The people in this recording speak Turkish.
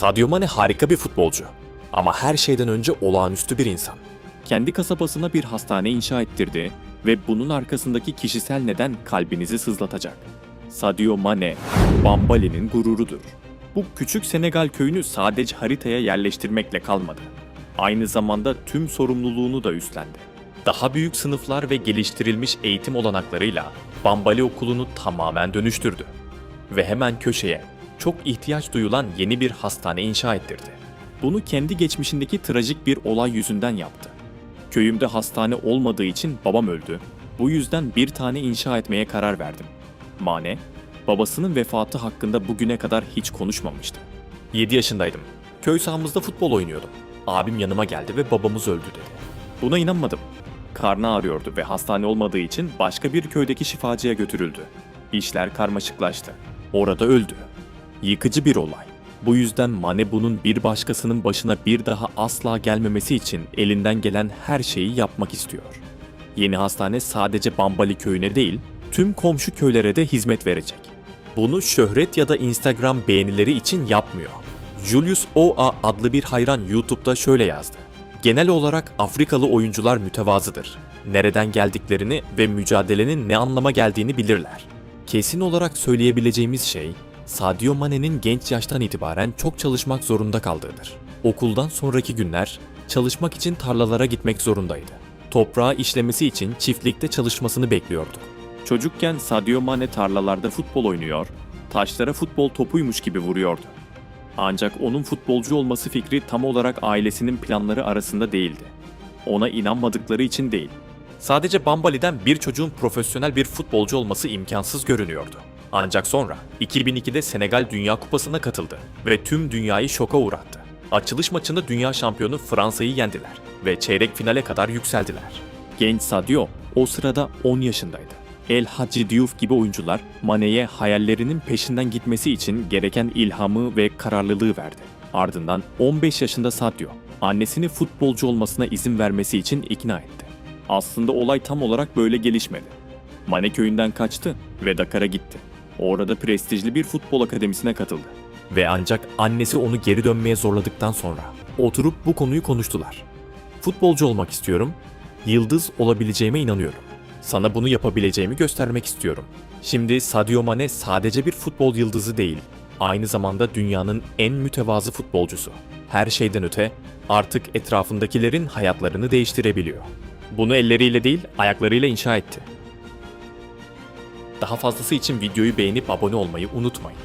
Sadio Mane harika bir futbolcu. Ama her şeyden önce olağanüstü bir insan. Kendi kasabasına bir hastane inşa ettirdi ve bunun arkasındaki kişisel neden kalbinizi sızlatacak. Sadio Mane, Bambali'nin gururudur. Bu küçük Senegal köyünü sadece haritaya yerleştirmekle kalmadı. Aynı zamanda tüm sorumluluğunu da üstlendi. Daha büyük sınıflar ve geliştirilmiş eğitim olanaklarıyla Bambali okulunu tamamen dönüştürdü. Ve hemen köşeye çok ihtiyaç duyulan yeni bir hastane inşa ettirdi. Bunu kendi geçmişindeki trajik bir olay yüzünden yaptı. Köyümde hastane olmadığı için babam öldü. Bu yüzden bir tane inşa etmeye karar verdim. Mane, babasının vefatı hakkında bugüne kadar hiç konuşmamıştı. 7 yaşındaydım. Köy sahamızda futbol oynuyordum. Abim yanıma geldi ve babamız öldü dedi. Buna inanmadım. Karnı ağrıyordu ve hastane olmadığı için başka bir köydeki şifacıya götürüldü. İşler karmaşıklaştı. Orada öldü. Yıkıcı bir olay. Bu yüzden Mane bunun bir başkasının başına bir daha asla gelmemesi için elinden gelen her şeyi yapmak istiyor. Yeni hastane sadece Bambali köyüne değil, tüm komşu köylere de hizmet verecek. Bunu şöhret ya da Instagram beğenileri için yapmıyor. Julius O.A. adlı bir hayran YouTube'da şöyle yazdı. Genel olarak Afrikalı oyuncular mütevazıdır. Nereden geldiklerini ve mücadelenin ne anlama geldiğini bilirler. Kesin olarak söyleyebileceğimiz şey, Sadio Mane'nin genç yaştan itibaren çok çalışmak zorunda kaldığıdır. Okuldan sonraki günler çalışmak için tarlalara gitmek zorundaydı. Toprağı işlemesi için çiftlikte çalışmasını bekliyorduk. Çocukken Sadio Mane tarlalarda futbol oynuyor, taşlara futbol topuymuş gibi vuruyordu. Ancak onun futbolcu olması fikri tam olarak ailesinin planları arasında değildi. Ona inanmadıkları için değil. Sadece Bambali'den bir çocuğun profesyonel bir futbolcu olması imkansız görünüyordu. Ancak sonra 2002'de Senegal Dünya Kupası'na katıldı ve tüm dünyayı şoka uğrattı. Açılış maçında dünya şampiyonu Fransa'yı yendiler ve çeyrek finale kadar yükseldiler. Genç Sadio o sırada 10 yaşındaydı. El Hadji Diouf gibi oyuncular Mane'ye hayallerinin peşinden gitmesi için gereken ilhamı ve kararlılığı verdi. Ardından 15 yaşında Sadio, annesini futbolcu olmasına izin vermesi için ikna etti. Aslında olay tam olarak böyle gelişmedi. Mane köyünden kaçtı ve Dakar'a gitti. Orada prestijli bir futbol akademisine katıldı. Ve ancak annesi onu geri dönmeye zorladıktan sonra oturup bu konuyu konuştular. Futbolcu olmak istiyorum, yıldız olabileceğime inanıyorum. Sana bunu yapabileceğimi göstermek istiyorum. Şimdi Sadio Mane sadece bir futbol yıldızı değil, aynı zamanda dünyanın en mütevazı futbolcusu. Her şeyden öte artık etrafındakilerin hayatlarını değiştirebiliyor. Bunu elleriyle değil, ayaklarıyla inşa etti. Daha fazlası için videoyu beğenip abone olmayı unutmayın.